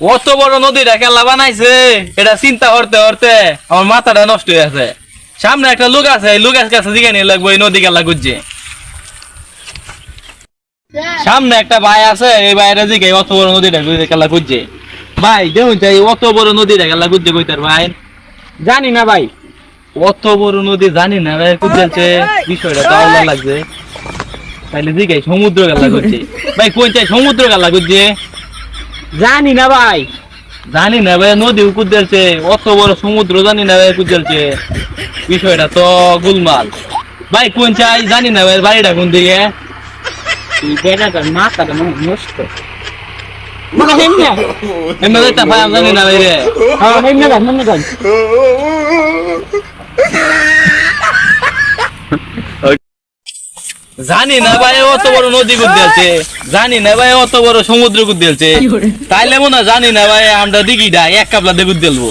অত বড় নদীটা কেলা বানাইছে। এটা চিন্তা করতে করতে আমার মাথাটা নষ্ট হয়ে আছে সামনে একটা লোক আছে, এই লোকের কাছে নিয়ে লাগবো, এই নদী কেলা গুজছে সামনে একটা ভাই আছে, এই ভাইয়ের দিকে অত বড় নদীটা কেলা গুজছে ভাই, দেখুন চাই, অত বড় নদীটা কেলা গুজছে কইতার ভাই। জানি না ভাই, অত বড় নদী জানি না ভাই কুদছে বিষয়টা তাহলে লাগছে। তাইলে দিকে সমুদ্র গেলা করছে। ভাই কোন চাই, সমুদ্র গেলা করছে। জানি না ভাই। জানি না ভাই নদী কুদছে অত বড় সমুদ্র জানি না ভাই কুদছে বিষয়টা তো গুলমাল। ভাই কোন চাই? জানি না ভাই বাড়িটা কোন দিকে? মাথাটা মনে হয় নষ্ট। জানি না ভাই রে। জানি না ভাই অত বড় নদী কুদছে জানি না ভাই অত বড় সমুদ্র কুদছে তাইলে মনে জানি না ভাই আমরা দিঘিটা এক কাপলা দিয়ে কুদলবো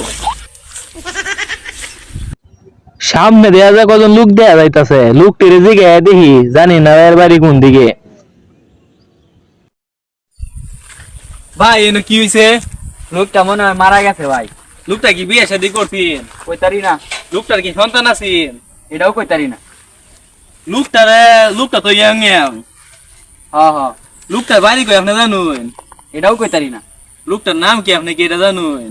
সামনে দেয়া যায় কজন লোক দেয়া যাইতাছে। লোক টেরে দিকে দেখি জানি না এর বাড়ি কোন দিকে। ভাই এনে কি হইছে? লোকটা মনে হয় মারা গেছে ভাই। লোকটা কি বিয়ে শাদী করছিন কইতারি না। লোকটার কি সন্তান আছেন? এটাও কইতারি না। লোকটারে লোকটা তো ইয়াং ইয়াং হ্যাঁ হ্যাঁ লোকটার বাড়ি কই আপনি জানুন এটাও কইতারি না লোকটার নাম কি আপনি কি এটা জানুন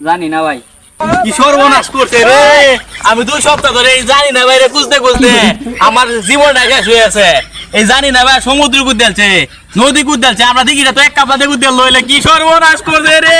জানি না ভাই কি সর্বনাশ করছে রে আমি দুই সপ্তাহ ধরে এই জানি না বাইরে খুঁজতে খুঁজতে আমার জীবনটা শেষ হয়ে আছে এই জানি না ভাই সমুদ্র কুদ্দেলছে নদী কুদ্দেলছে আমরা দিঘিটা তো এক কাপড়া দিয়ে কুদ্দেল লইলে কি সর্বনাশ করছে রে